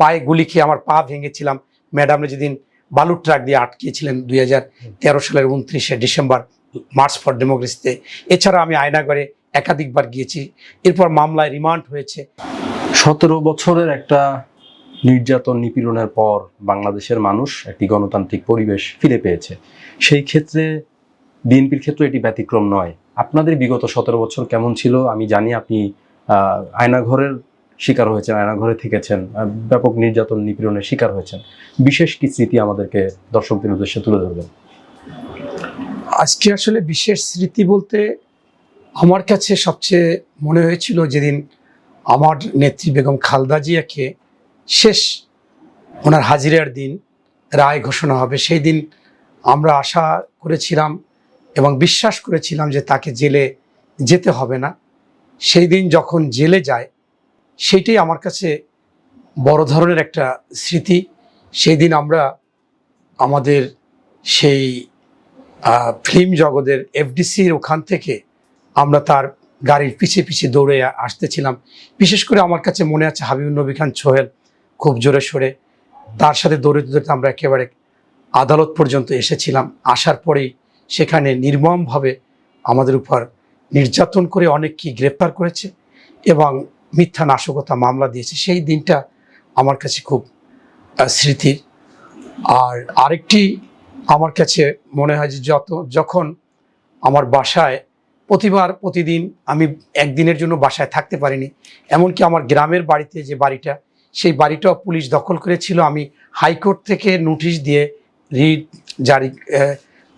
পায়ে গুলি খেয়ে আমার পা ভেঙেছিলাম। ম্যাডামরা যেদিন বালুর ট্রাক দিয়ে আটকিয়েছিলেন দুই হাজার তেরো সালের উনত্রিশে ডিসেম্বর মার্চ ফর ডেমোক্রেসিতে এছাড়া আমি আয়নাগরে একাধিকবার গিয়েছি। এরপর মামলায় রিমান্ড হয়েছে। সতেরো বছরের একটা নির্যাতন নিপীড়নের পর বাংলাদেশের মানুষ একটি গণতান্ত্রিক পরিবেশ ফিরে পেয়েছে। সেই ক্ষেত্রে বিএনপির ক্ষেত্রে এটি ব্যতিক্রম নয়। আপনাদের বিগত সতেরো বছর কেমন ছিল আমি জানি, আপনি আয়নাঘরের শিকার হয়েছেন আয়নাঘরে থেকেছেন ব্যাপক নির্যাতন নিপীড়নের শিকার হয়েছেন। বিশেষ কি স্মৃতি আমাদেরকে দর্শকদের উদ্দেশ্যে তুলে ধরবেন? আজকে আসলে বিশেষ স্মৃতি বলতে আমার কাছে সবচেয়ে মনে হয়েছিল যেদিন আমার নেত্রী বেগম খালদা জিয়াকে শেষ ওনার হাজিরার দিন রায় ঘোষণা হবে, সেই দিন আমরা আশা করেছিলাম এবং বিশ্বাস করেছিলাম যে তাকে জেলে যেতে হবে না। সেই দিন যখন জেলে যায় সেইটাই আমার কাছে বড় ধরনের একটা স্মৃতি। সেই দিন আমরা আমাদের সেই ফিল্ম জগতের এফডিসির ওখান থেকে আমরা তার গাড়ির পিছিয়ে পিছিয়ে দৌড়ে আসতেছিলাম। বিশেষ করে আমার কাছে মনে আছে হাবিবুল নবী খান সোহেল খুব জোরে সোরে। তার সাথে দৌড়ে দৌড়ে আমরা একেবারে আদালত পর্যন্ত এসেছিলাম। আসার পরেই সেখানে নির্মমভাবে আমাদের উপর নির্যাতন করে অনেককে গ্রেপ্তার করেছে এবং মিথ্যা নাশকতা মামলা দিয়েছে, সেই দিনটা আমার কাছে খুব স্মৃতির। আর আরেকটি আমার কাছে মনে হয় যে যত, যখন আমার বাসায় প্রতিবার প্রতিদিন আমি একদিনের জন্য বাসায় থাকতে পারিনি, এমনকি আমার গ্রামের বাড়িতে যে বাড়িটা, সেই বাড়িটাও পুলিশ দখল করেছিল। আমি হাইকোর্ট থেকে নোটিশ দিয়ে রিট জারি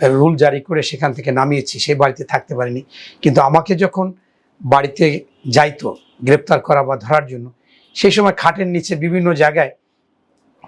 রুল জারি করে সেখান থেকে নামিয়েছি, সেই বাড়িতে থাকতে পারিনি। কিন্তু আমাকে যখন বাড়িতে যাইতো গ্রেপ্তার করা বা ধরার জন্য। সেই সময় খাটের নিচে বিভিন্ন জায়গায়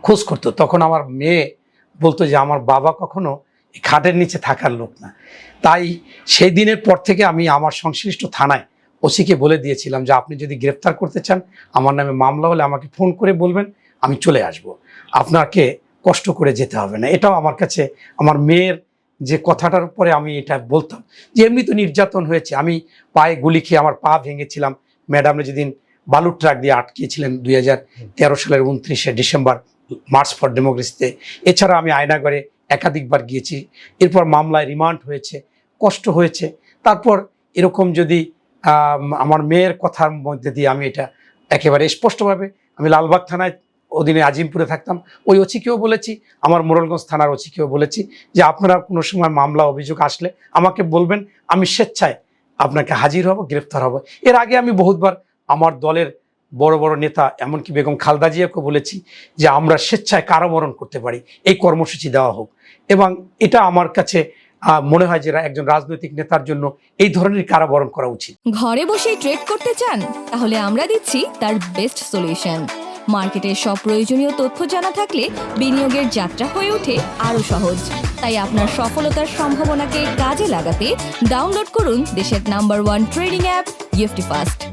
খোঁজ করতো। তখন আমার মেয়ে বলতো যে, আমার বাবা কখনো এই খাটের নিচে থাকার লোক না। তাই সেই দিনের পর থেকে আমি আমার সংশ্লিষ্ট থানায় ওসিকে বলে দিয়েছিলাম যে, আপনি যদি গ্রেপ্তার করতে চান, আমার নামে মামলা হলে আমাকে ফোন করে বলবেন, আমি চলে আসব। আপনাকে কষ্ট করে যেতে হবে না। এটাও আমার কাছে, আমার মেয়ের যে কথাটার উপরে আমি এটা বলতাম যে, এমনি তো নির্যাতন হয়েছে। আমি পায়ে গুলি খেয়ে আমার পা ভেঙেছিলাম। ম্যাডামরা যেদিন বালুর ট্রাক দিয়ে আটকিয়েছিলেন দুই হাজার তেরো সালের উনত্রিশে ডিসেম্বর মার্চ ফর ডেমোক্রেসিতে এছাড়া আমি আয়নাগরে একাধিকবার গিয়েছি। এরপর মামলায় রিমান্ড হয়েছে, কষ্ট হয়েছে। তারপর এরকম যদি আমার মেয়ের কথার মধ্যে দিয়ে আমি এটা একেবারে স্পষ্টভাবে, আমি লালবাগ থানায় অধীনে আজিমপুরে থাকতাম, ওই ওচিকেও বলেছি, আমার মোরলগঞ্জ থানার ওচিকেও বলেছি যে আপনারা কোনো সময় মামলা, অভিযোগ আসলে আমাকে বলবেন, আমি স্বেচ্ছায় আপনাকে হাজির হব, গ্রেফতার হব। এর আগে আমি বহুতবার আমার দলের বড় বড় নেতা, এমনকি বেগম খালদা জিয়াকে বলেছি যে আমরা স্বেচ্ছায় কারাবরণ করতে পারি, এই কর্মসূচি দেওয়া হোক। এবং এটা আমার কাছে মনে হয় যে একজন রাজনৈতিক নেতার জন্য এই ধরনের কারাবরণ করা উচিত। ঘরে বসে ট্রেড করতে চান? তাহলে আমরা দিচ্ছি তার বেস্ট সলিউশন মার্কেটের সব প্রয়োজনীয় তথ্য জানা থাকলে বিনিয়োগের যাত্রা হয়ে ওঠে আরও সহজ। তাই আপনার সফলতার সম্ভাবনাকে কাজে লাগাতে ডাউনলোড করুন দেশের নাম্বার ওয়ান ট্রেডিং অ্যাপ গিফটি ফাস্ট